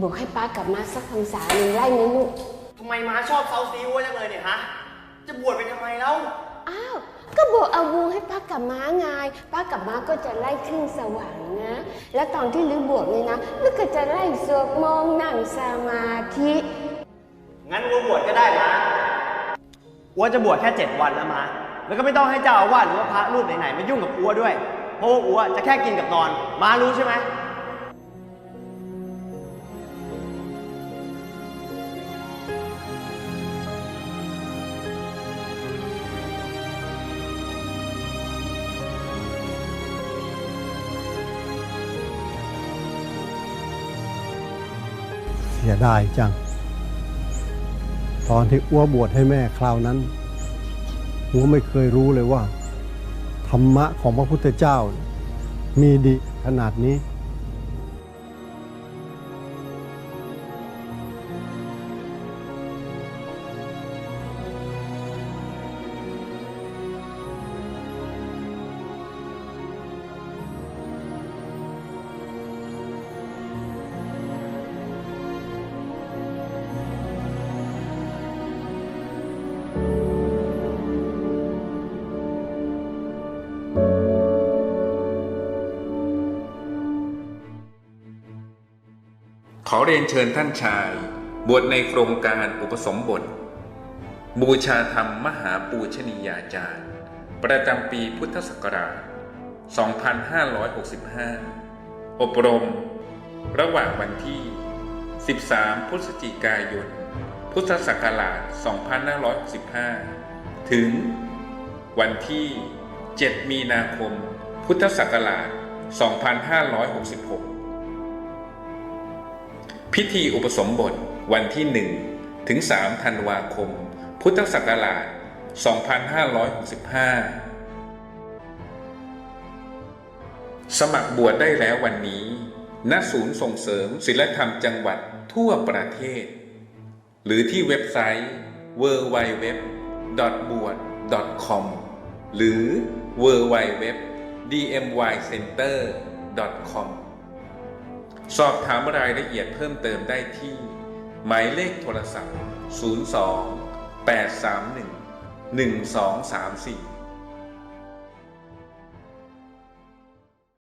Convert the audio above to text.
บวกให้ป้ากับมาสักพรรษาหนึ่งไล่ไหมลูก ทำไมม้าชอบเซาซีวัวจังเลยเนี่ยฮะ จะบวชไปทำไมแล้วอ้าว ก็บวกเอาบูให้ป้ากับม้าไง ป้ากับม้าก็จะไล่ขึ้นสวรรค์นะ และตอนที่ลือบวกเนี่ยนะลือก็จะไล่สวดมนต์นั่งสมาธิ งั้นวัวบวชก็ได้มาอัวจะบวชแค่เจ็ดวันนะมา แล้วก็ไม่ต้องให้เจ้าอาวาสหรือว่าพระรูปไหนๆมายุ่งกับอัวด้วย เพราะว่าอัวจะแค่กินกับนอน มารู้ใช่ไหม เสียดายจัง ตอนที่อ้วบวชให้แม่คราวนั้นอ้วไม่เคยรู้เลยว่า ธรรมะของพระพุทธเจ้ามีดีขนาดนี้ ขอเรียนเชิญท่านชาย บวชในโครงการอุปสมบท บูชาธรรมมหาปูชนียาจารย์ ประจำปีพุทธศักราช 2565 อบรม ระหว่างวันที่ 13 พฤศจิกายน พุทธศักราช 2565 ถึงวันที่ 7 มีนาคม พุทธศักราช 2566 พิธีอุปสมบทวันที่ 1 ถึง 3 ธันวาคม พุทธศักราช 2565 สมัครบวชได้แล้ววันนี้ ณ ศูนย์ส่งเสริมศิลธรรมจังหวัดทั่วประเทศ หรือที่เว็บไซต์ www.buat.com หรือ www.dmycenter.com สอบถามรายละเอียดเพิ่มเติมได้ที่ หมายเลขโทรศัพท์ 02 831 1234